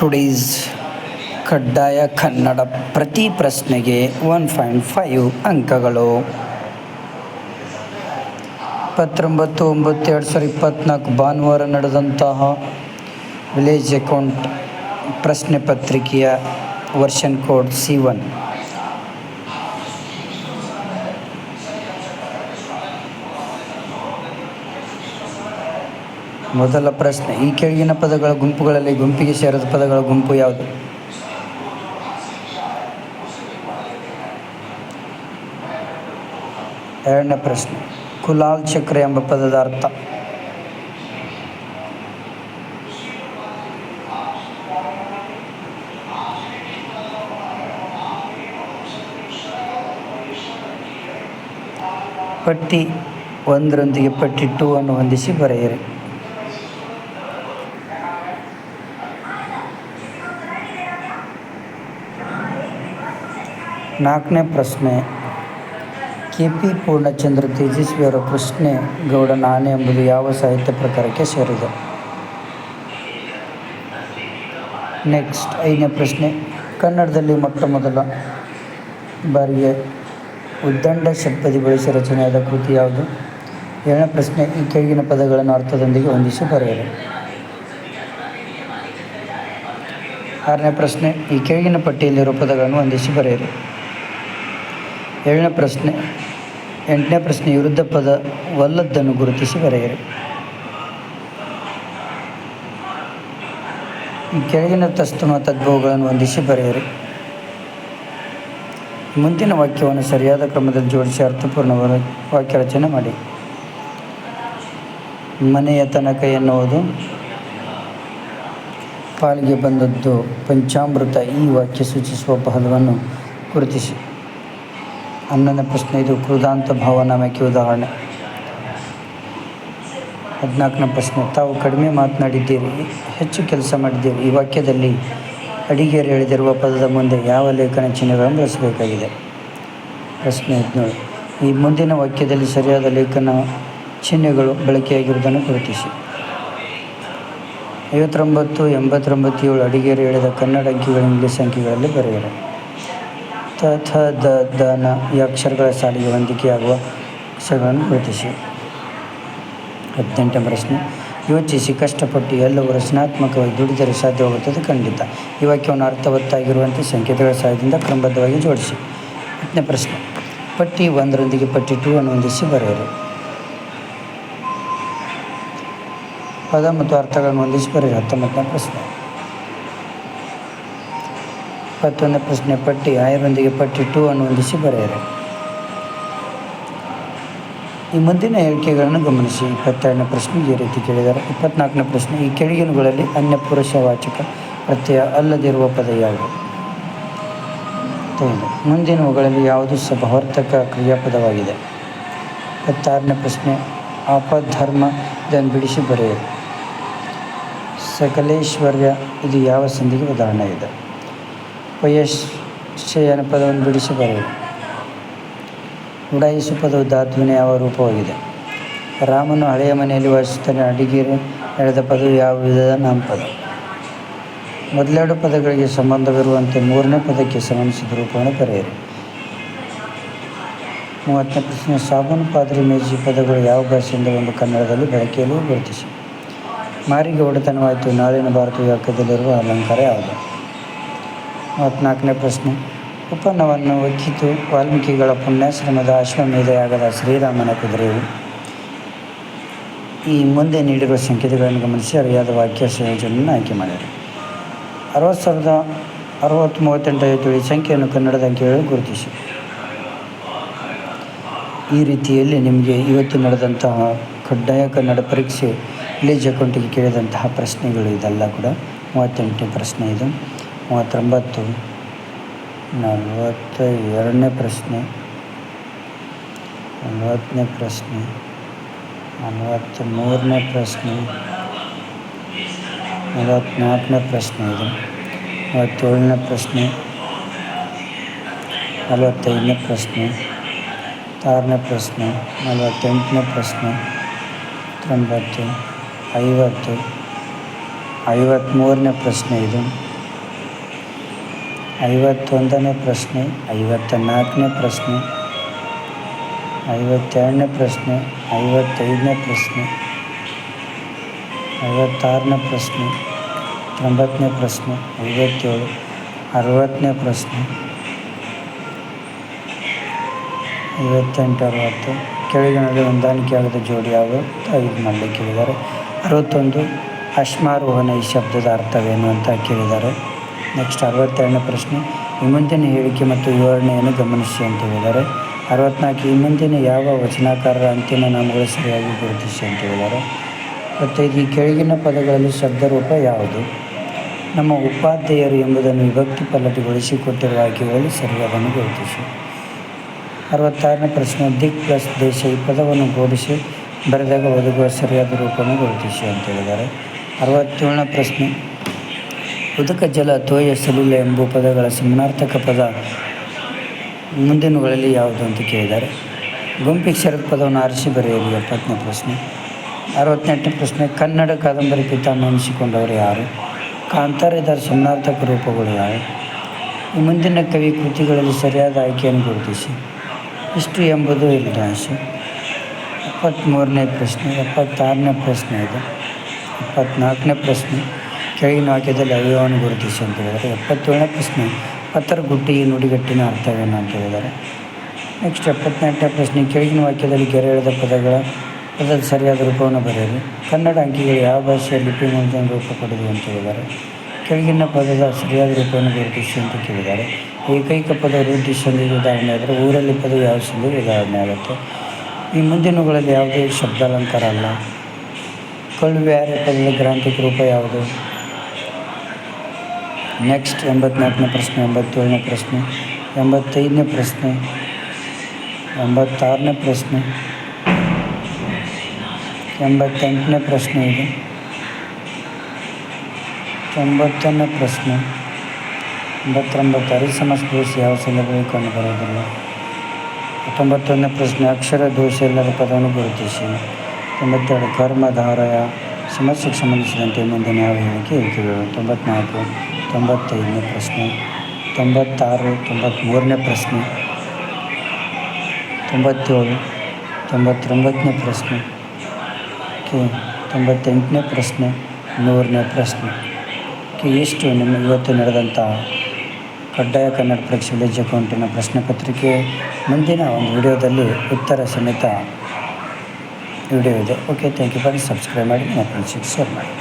Today's ಕಡ್ಡಾಯ ಕನ್ನಡ ಪ್ರತಿ ಪ್ರಶ್ನೆಗೆ ಒನ್ ಪಾಯಿಂಟ್ ಫೈವ್ ಅಂಕಗಳು. ಇಪ್ಪತ್ತೊಂಬತ್ತು ಒಂಬತ್ತು, ಎರಡು ಸಾವಿರದ ಇಪ್ಪತ್ತ್ನಾಲ್ಕು ಭಾನುವಾರ ನಡೆದಂತಹ ವಿಲೇಜ್ ಅಕೌಂಟ್ ಪ್ರಶ್ನೆ ಪತ್ರಿಕೆಯ ವರ್ಷನ್ ಕೋಡ್ ಸಿ ಒನ್ ಮೊದಲ ಪ್ರಶ್ನೆ, ಈ ಕೆಳಗಿನ ಪದಗಳ ಗುಂಪುಗಳಲ್ಲಿ ಗುಂಪಿಗೆ ಸೇರಿದ ಪದಗಳ ಗುಂಪು ಯಾವುದು? ಎರಡನೇ ಪ್ರಶ್ನೆ, ಕುಲಾಲ್ ಚಕ್ರ ಎಂಬ ಪದದ ಅರ್ಥ. ಪಟ್ಟಿ ಒಂದರೊಂದಿಗೆ ಪಟ್ಟಿ ಟೂ ಅನ್ನು ಹೊಂದಿಸಿ ಬರೆಯಿರಿ. ನಾಲ್ಕನೇ ಪ್ರಶ್ನೆ ಕೆ ಪಿ ಪೂರ್ಣಚಂದ್ರ ತೇಜಸ್ವಿಯವರ ಪ್ರಶ್ನೆ ಗೌಡ ನಾನೆ ಎಂಬುದು ಯಾವ ಸಾಹಿತ್ಯ ಪ್ರಕಾರಕ್ಕೆ ಸೇರಿದೆ? ನೆಕ್ಸ್ಟ್ ಐದನೇ ಪ್ರಶ್ನೆ, ಕನ್ನಡದಲ್ಲಿ ಮೊಟ್ಟ ಮೊದಲ ಬಾರಿಗೆ ಉದ್ದಂಡ ಷಟ್ಪದಿ ಬಳಸಿ ರಚನೆಯಾದ ಕೃತಿ ಯಾವುದು? ಏಳನೇ ಪ್ರಶ್ನೆ, ಈ ಕೆಳಗಿನ ಪದಗಳನ್ನು ಅರ್ಥದೊಂದಿಗೆ ಹೊಂದಿಸಿ ಬರೆಯಿರಿ. ಆರನೇ ಪ್ರಶ್ನೆ, ಈ ಕೆಳಗಿನ ಪಟ್ಟಿಯಲ್ಲಿರುವ ಪದಗಳನ್ನು ಹೊಂದಿಸಿ ಬರೆಯಿರಿ. ಏಳನೇ ಪ್ರಶ್ನೆ, ಎಂಟನೇ ಪ್ರಶ್ನೆ ವಿರುದ್ಧ ಪದ ವಲ್ಲದ್ದನ್ನು ಗುರುತಿಸಿ ಬರೆಯಿರಿ. ಕೆಳಗಿನ ತಸ್ತಮ ತದ್ಭವಗಳನ್ನು ಹೊಂದಿಸಿ ಬರೆಯಿರಿ. ಮುಂದಿನ ವಾಕ್ಯವನ್ನು ಸರಿಯಾದ ಕ್ರಮದಲ್ಲಿ ಜೋಡಿಸಿ ಅರ್ಥಪೂರ್ಣ ವಾಕ್ಯ ರಚನೆ ಮಾಡಿ. ಮನೆಯ ತನಕ ಎನ್ನುವುದು ಪಾಲಿಗೆ ಬಂದದ್ದು ಪಂಚಾಮೃತ ಈ ವಾಕ್ಯ ಸೂಚಿಸುವ ಪದವನ್ನು ಗುರುತಿಸಿ. ಹನ್ನೊಂದನೇ ಪ್ರಶ್ನೆ ಇದು ಕೃದಾಂತ ಭಾವನಾಮಕ್ಕೆ ಉದಾಹರಣೆ? ಹದಿನಾಲ್ಕನೇ ಪ್ರಶ್ನೆ, ತಾವು ಕಡಿಮೆ ಮಾತನಾಡಿದ್ದೀರಿ, ಹೆಚ್ಚು ಕೆಲಸ ಮಾಡಿದ್ದೀರಿ. ಈ ವಾಕ್ಯದಲ್ಲಿ ಅಡಿಗೆಯರು ಎಳೆದಿರುವ ಪದದ ಮುಂದೆ ಯಾವ ಲೇಖನ ಚಿಹ್ನೆಗಳನ್ನು ಬಳಸಬೇಕಾಗಿದೆ ಪ್ರಶ್ನೆ ಹದಿನೇಳು, ಈ ಮುಂದಿನ ವಾಕ್ಯದಲ್ಲಿ ಸರಿಯಾದ ಲೇಖನ ಚಿಹ್ನೆಗಳು ಬಳಕೆಯಾಗಿರುವುದನ್ನು ಗುರುತಿಸಿ. ಐವತ್ತೊಂಬತ್ತು ಎಂಬತ್ತೊಂಬತ್ತೇಳು ಅಡಿಗೆಯರು ಹೇಳಿದ ಕನ್ನಡ ಅಂಕಿಗಳು ಇಂಗ್ಲೀಷ್ ಅಂಕಿಗಳಲ್ಲಿ ಬರೆಯಿರಿ. ತ ಥ ದ ದ ನ ಈ ಅಕ್ಷರಗಳ ಸಾಲಿಗೆ ಹೊಂದಿಕೆಯಾಗುವ ಅಕ್ಷರಗಳನ್ನು ಗುರುತಿಸಿ ಹದಿನೆಂಟನೇ ಪ್ರಶ್ನೆ. ಯೋಚಿಸಿ, ಕಷ್ಟಪಟ್ಟು ಎಲ್ಲವೂ ರಚನಾತ್ಮಕವಾಗಿ ದುಡಿದರೆ ಸಾಧ್ಯವಾಗುತ್ತದೆ? ಖಂಡಿತ. ಈ ವಾಕ್ಯವನ್ನು ಅರ್ಥವತ್ತಾಗಿರುವಂತೆ ಸಂಕೇತಗಳ ಸಹಾಯದಿಂದ ಕ್ರಮಬದ್ಧವಾಗಿ ಜೋಡಿಸಿ. ಹತ್ತನೇ ಪ್ರಶ್ನೆ. ಪಟ್ಟಿ ಒಂದರೊಂದಿಗೆ ಪಟ್ಟಿ ಟೂ ಅನ್ನು ಹೊಂದಿಸಿ ಬರೆಯಿರಿ. ಪದ ಮತ್ತು ಅರ್ಥಗಳನ್ನು ಹೊಂದಿಸಿ ಬರೆಯಿರಿ. ಹತ್ತೊಂಬತ್ತನೇ ಪ್ರಶ್ನೆ. ಇಪ್ಪತ್ತೊಂದನೇ ಪ್ರಶ್ನೆ ಪಟ್ಟಿ ಆಯರೊಂದಿಗೆ ಪಟ್ಟಿ ಟೂ ಅನ್ನು ಹೊಂದಿಸಿ ಬರೆಯಿರಿ. ಈ ಮುಂದಿನ ಹೇಳಿಕೆಗಳನ್ನು ಗಮನಿಸಿ. ಇಪ್ಪತ್ತೆರಡನೇ ಪ್ರಶ್ನೆ ಈ ರೀತಿ ಕೇಳಿದ್ದಾರೆ. ಇಪ್ಪತ್ನಾಲ್ಕನೇ ಪ್ರಶ್ನೆ, ಈ ಕೆಳಗಿನಗಳಲ್ಲಿ ಅನ್ಯ ಪುರುಷವಾಚಕ ಪ್ರತ್ಯಯ ಅಲ್ಲದಿರುವ ಪದ ಯಾವುದು? ಮುಂದಿನವುಗಳಲ್ಲಿ ಯಾವುದು ಸಭಾವರ್ತಕ ಕ್ರಿಯಾಪದವಾಗಿದೆ? ಇಪ್ಪತ್ತಾರನೇ ಪ್ರಶ್ನೆ ಆಪಧರ್ಮದನ್ನು ಬಿಡಿಸಿ ಬರೆಯಿರಿ. ಸಕಲೇಶ್ವರ್ಯ, ಇದು ಯಾವ ಸಂಧಿಗೆ ಉದಾಹರಣೆ ಇದೆ? ವಯಸ್ಸೆಯನ ಪದವನ್ನು ಬಿಡಿಸಿ ಬರೆಯಿರಿ ಉಡಾಯಿಸು ಪದವು ಧಾತುವಿನ ಯಾವ ರೂಪವಾಗಿದೆ? ರಾಮನು ಹಳೆಯ ಮನೆಯಲ್ಲಿ ವಾಸಿಸುತ್ತಾನೆ ಅಡಿಗೆರೆ ನಡೆದ ಪದವು ಯಾವ ವಿಧದ ನಾಮಪದ. ಮೊದಲೆರಡು ಪದಗಳಿಗೆ ಸಂಬಂಧವಿರುವಂತೆ ಮೂರನೇ ಪದಕ್ಕೆ ಸಂಬಂಧಿಸಿದ ರೂಪವನ್ನು ಬರೆಯಿರಿ. ಮೂವತ್ತನೇ ಪ್ರಶ್ನೆ, ಸಾಬೂನು, ಪಾತ್ರೆ, ಮೇಜಿ ಪದಗಳು ಯಾವ ಭಾಷೆಯಿಂದ ಒಂದು ಕನ್ನಡದಲ್ಲಿ ಬಳಕೆಯಲ್ಲೂ ಗುರುತಿಸಿ. ಮಾರಿಗೆ ಒಡೆತನವಾಯಿತು. ನಾಳಿನ ಭಾರತೀಯ ವಾಕ್ಯದಲ್ಲಿರುವ ಅಲಂಕಾರ ಯಾವುದು? ಮೂವತ್ತ್ನಾಲ್ಕನೇ ಪ್ರಶ್ನೆ. ಉಪನ್ನವನ್ನು ಒಕ್ಕಿತು ವಾಲ್ಮೀಕಿಗಳ ಪುಣ್ಯಾಶ್ರಮದ ಅಶ್ವಮೇಧೆಯಾಗದ ಶ್ರೀರಾಮನ ಕುದುರೆಯು. ಈ ಮುಂದೆ ನೀಡಿರುವ ಸಂಕೇತಗಳನ್ನು ಗಮನಿಸಿ ಅರಿಯಾದ ವಾಕ್ಯ ಸಂಯೋಜನೆಯನ್ನು ಆಯ್ಕೆ ಮಾಡಿದರು ಅರವತ್ತು ಸಾವಿರದ ಅರವತ್ತು ಮೂವತ್ತೆಂಟು ಐವತ್ತು ಈ ಸಂಖ್ಯೆಯನ್ನು ಕನ್ನಡದ ಅಂಕಿಗಳು ಗುರುತಿಸಿ. ಈ ರೀತಿಯಲ್ಲಿ ನಿಮಗೆ ಇವತ್ತು ನಡೆದಂತಹ ಕಡ್ಡಾಯ ಕನ್ನಡ ಪರೀಕ್ಷೆ ಲೇಜ್ ಅಕೌಂಟಿಗೆ ಕೇಳಿದಂತಹ ಪ್ರಶ್ನೆಗಳು ಇದೆಲ್ಲ ಕೂಡ ಮೂವತ್ತೆಂಟನೇ ಪ್ರಶ್ನೆ ಇದು. ಮೂವತ್ತೊಂಬತ್ತು ನಲವತ್ತ ಎರಡನೇ ಪ್ರಶ್ನೆ, ನಲವತ್ತನೇ ಪ್ರಶ್ನೆ ನಲವತ್ತ ಮೂರನೇ ಪ್ರಶ್ನೆ, ನಲವತ್ತ್ನಾಲ್ಕನೇ ಪ್ರಶ್ನೆ ಇದು ಮೂವತ್ತೇಳನೇ ಪ್ರಶ್ನೆ, ನಲವತ್ತೈದನೇ ಪ್ರಶ್ನೆ ಆರನೇ ಪ್ರಶ್ನೆ, ನಲವತ್ತೆಂಟನೇ ಪ್ರಶ್ನೆ ತೊಂಬತ್ತು ಐವತ್ತು, ಐವತ್ತ್ಮೂರನೇ ಪ್ರಶ್ನೆ ಇದು. ಐವತ್ತೊಂದನೇ ಪ್ರಶ್ನೆ ಐವತ್ತ ನಾಲ್ಕನೇ ಪ್ರಶ್ನೆ, ಐವತ್ತೆರಡನೇ ಪ್ರಶ್ನೆ, ಐವತ್ತೈದನೇ ಪ್ರಶ್ನೆ, ಐವತ್ತಾರನೇ ಪ್ರಶ್ನೆ, ತೊಂಬತ್ತನೇ ಪ್ರಶ್ನೆ, ಐವತ್ತೇಳು, ಅರವತ್ತನೇ ಪ್ರಶ್ನೆ, ಐವತ್ತೆಂಟು, ಅರವತ್ತು. ಕೆಳಗಿನಲ್ಲಿ ಹೊಂದಾಣಿಕೆಯಾಗದ ಜೋಡಿ ಯಾವುದು? ಇದು ಮಾಡಲಿಕ್ಕೆ ಕೇಳಿದ್ದಾರೆ. ಅರವತ್ತೊಂದು, ಅಶ್ಮಾರೋಹಣ ಈ ಶಬ್ದದ ಅರ್ಥವೇನು ಅಂತ ಕೇಳಿದ್ದಾರೆ. ನೆಕ್ಸ್ಟ್ ಅರವತ್ತೆರಡನೇ ಪ್ರಶ್ನೆ. ಮುಂದಿನ ಹೇಳಿಕೆ ಮತ್ತು ವಿವರಣೆಯನ್ನು ಗಮನಿಸಿ ಅಂತ ಹೇಳಿದ್ದಾರೆ ಅರವತ್ನಾಲ್ಕು ಮುಂದಿನ ಯಾವ ವಚನಕಾರರ ಅಂತಿಮ ನಾಮಗಳು ಸರಿಯಾಗಿ ಗುರುತಿಸಿ ಅಂತ ಹೇಳಿದ್ದಾರೆ ಮತ್ತು ಈ ಕೆಳಗಿನ ಪದಗಳಲ್ಲಿ ಶಬ್ದರೂಪ ಯಾವುದು? ನಮ್ಮ ಉಪಾಧ್ಯಾಯರು ಎಂಬುದನ್ನು ವಿಭಕ್ತಿ ಪಲ್ಲಟಿಗೊಳಿಸಿಕೊಟ್ಟಿರುವ ಆಯ್ಕೆಗಳಲ್ಲಿ ಸರಿಯಾದನ್ನು ಗುರುತಿಸಿ. ಅರವತ್ತಾರನೇ ಪ್ರಶ್ನೆ, ದಿಕ್ ಪ್ಲಸ್ ದೇಶ ಈ ಪದವನ್ನು ಗೋಡಿಸಿ ಬರೆದಾಗ ಒದಗುವ ಸರಿಯಾದ ರೂಪವನ್ನು ಗುರುತಿಸಿ ಅಂತ ಹೇಳಿದ್ದಾರೆ ಅರವತ್ತೇಳನೇ ಪ್ರಶ್ನೆ ಉದಕ ಜಲ ತೋಯ ಸಲಿಲ ಎಂಬ ಪದಗಳ ಸಮನಾರ್ಥಕ ಪದ ಮುಂದಿನಗಳಲ್ಲಿ ಯಾವುದು ಅಂತ ಕೇಳಿದ್ದಾರೆ. ಗುಂಪಿಕ್ಷರದ ಪದವನ್ನು ಆರಿಸಿ ಬರೆಯಲು ಎಪ್ಪತ್ತನೇ ಪ್ರಶ್ನೆ. ಅರವತ್ತೆಂಟನೇ ಪ್ರಶ್ನೆ, ಕನ್ನಡ ಕಾದಂಬರಿ ಪಿತಾಮಹ ಅನಿಸಿಕೊಂಡವರು ಯಾರು? ಕಾಂತಾರ ಇದರ ಸಮಾನಾರ್ಥಕ ರೂಪಗಳು ಯಾರು? ಈ ಮುಂದಿನ ಕವಿ ಕೃತಿಗಳಲ್ಲಿ ಸರಿಯಾದ ಆಯ್ಕೆಯನ್ನು ಗುರುತಿಸಿ. ಇಷ್ಟು ಎಂಬುದು ಇಲ್ಲಿ ರಾಶಿ ಎಪ್ಪತ್ತ್ಮೂರನೇ ಪ್ರಶ್ನೆ, ಎಪ್ಪತ್ತಾರನೇ ಪ್ರಶ್ನೆ ಇದೆ. ಇಪ್ಪತ್ತ್ನಾಲ್ಕನೇ ಪ್ರಶ್ನೆ. ಕೆಳಗಿನ ವಾಕ್ಯದಲ್ಲಿ ಅವ್ಯವವನ್ನು ಗುರುತಿಸಿ ಅಂತ ಹೇಳಿದರೆ ಎಪ್ಪತ್ತೇಳನೇ ಪ್ರಶ್ನೆ ಪತ್ತರ ಗುಡ್ಡಿ ನುಡಿಗಟ್ಟಿನ ಅರ್ಥವೇನು ಅಂತ ಹೇಳಿದ್ದಾರೆ. ನೆಕ್ಸ್ಟ್ ಎಪ್ಪತ್ನಾಲ್ಕನೇ ಪ್ರಶ್ನೆ, ಕೆಳಗಿನ ವಾಕ್ಯದಲ್ಲಿ ಗೆರೆ ಎಳೆದ ಪದಗಳ ಪದದ ಸರಿಯಾದ ರೂಪವನ್ನು ಬರೆಯಿರಿ. ಕನ್ನಡ ಅಂಕಿಗಳು ಯಾವ ಭಾಷೆಯ ಲಿಪಿ ಮೂಲಕ ರೂಪ ಪಡೆದು ಅಂತ ಹೇಳಿದ್ದಾರೆ. ಕೆಳಗಿನ ಪದದ ಸರಿಯಾದ ರೂಪವನ್ನು ಗುರುತಿಸಿ ಅಂತ ಕೇಳಿದ್ದಾರೆ. ಏಕೈಕ ಪದ ಸಂಧಿಗೆ ಉದಾಹರಣೆ ಆದರೆ ಊರಲ್ಲಿ ಪದ ಯಾವ ಸಂಧಿಗೆ ಉದಾಹರಣೆ ಆಗುತ್ತೆ. ಈ ಮುಂದಿನಗಳಲ್ಲಿ ಯಾವುದೇ ಶಬ್ದಾಲಂಕಾರ ಅಲ್ಲ. ಕಳುವ್ಯಾರ ಪದದ ಗ್ರಾಂಥಿಕ ರೂಪ ಯಾವುದು? ನೆಕ್ಸ್ಟ್ ಎಂಬತ್ನಾಲ್ಕನೇ ಪ್ರಶ್ನೆ, ಎಂಬತ್ತೇಳನೇ ಪ್ರಶ್ನೆ, ಎಂಬತ್ತೈದನೇ ಪ್ರಶ್ನೆ, ಎಂಬತ್ತಾರನೇ ಪ್ರಶ್ನೆ, ಎಂಬತ್ತೆಂಟನೇ ಪ್ರಶ್ನೆ ಇದೆ. ತೊಂಬತ್ತನೇ ಪ್ರಶ್ನೆ ಎಂಬತ್ತೊಂಬತ್ತು ಹರಿಸಮಸ್ಪೃಶಿ ಯಾವ ಸಂದರ್ಭದಲ್ಲಿ ಕಂಡು ಬರೋದಿಲ್ಲ ತೊಂಬತ್ತೊಂದನೇ ಪ್ರಶ್ನೆ, ಅಕ್ಷರ, ದೋಷ ಇಲ್ಲದ ಪದವನ್ನು ಗುರುತಿಸಿ. ತೊಂಬತ್ತೆರಡು ಕರ್ಮಧಾರಯ ಸಮಸ್ಯೆಗೆ ಸಂಬಂಧಿಸಿದಂತೆ ಮುಂದಿನ ಯಾವ ಹೇಳಿಕೆ ಹೇಳ್ತೀವಿ? ತೊಂಬತ್ನಾಲ್ಕು. ತೊಂಬತ್ತೈದನೇ ಪ್ರಶ್ನೆ, ತೊಂಬತ್ತಾರು ತೊಂಬತ್ತ್ಮೂರನೇ ಪ್ರಶ್ನೆ, ತೊಂಬತ್ತೇಳು, ತೊಂಬತ್ತೊಂಬತ್ತನೇ ಪ್ರಶ್ನೆ, ಕೆ, ತೊಂಬತ್ತೆಂಟನೇ ಪ್ರಶ್ನೆ, ನೂರನೇ ಪ್ರಶ್ನೆ. ಕೆ, ಎಷ್ಟು ನಿಮ್ಮ ಇವತ್ತು ನಡೆದಂಥ ಕಡ್ಡಾಯ ಕನ್ನಡ ಪರೀಕ್ಷೆ ವಿಲೇಜ್ ಅಕೌಂಟಿನ ಪ್ರಶ್ನೆ ಪತ್ರಿಕೆ? ಮುಂದಿನ ಒಂದು ವಿಡಿಯೋದಲ್ಲಿ ಉತ್ತರ ಸಮೇತ ವಿಡಿಯೋ ಇದೆ. Okay thank you for subscribe ಮಾಡಿ, ನಮ್ಮ ಫ್ರೆಂಡ್ಸಿಗೆ ಶೇರ್ ಮಾಡಿ.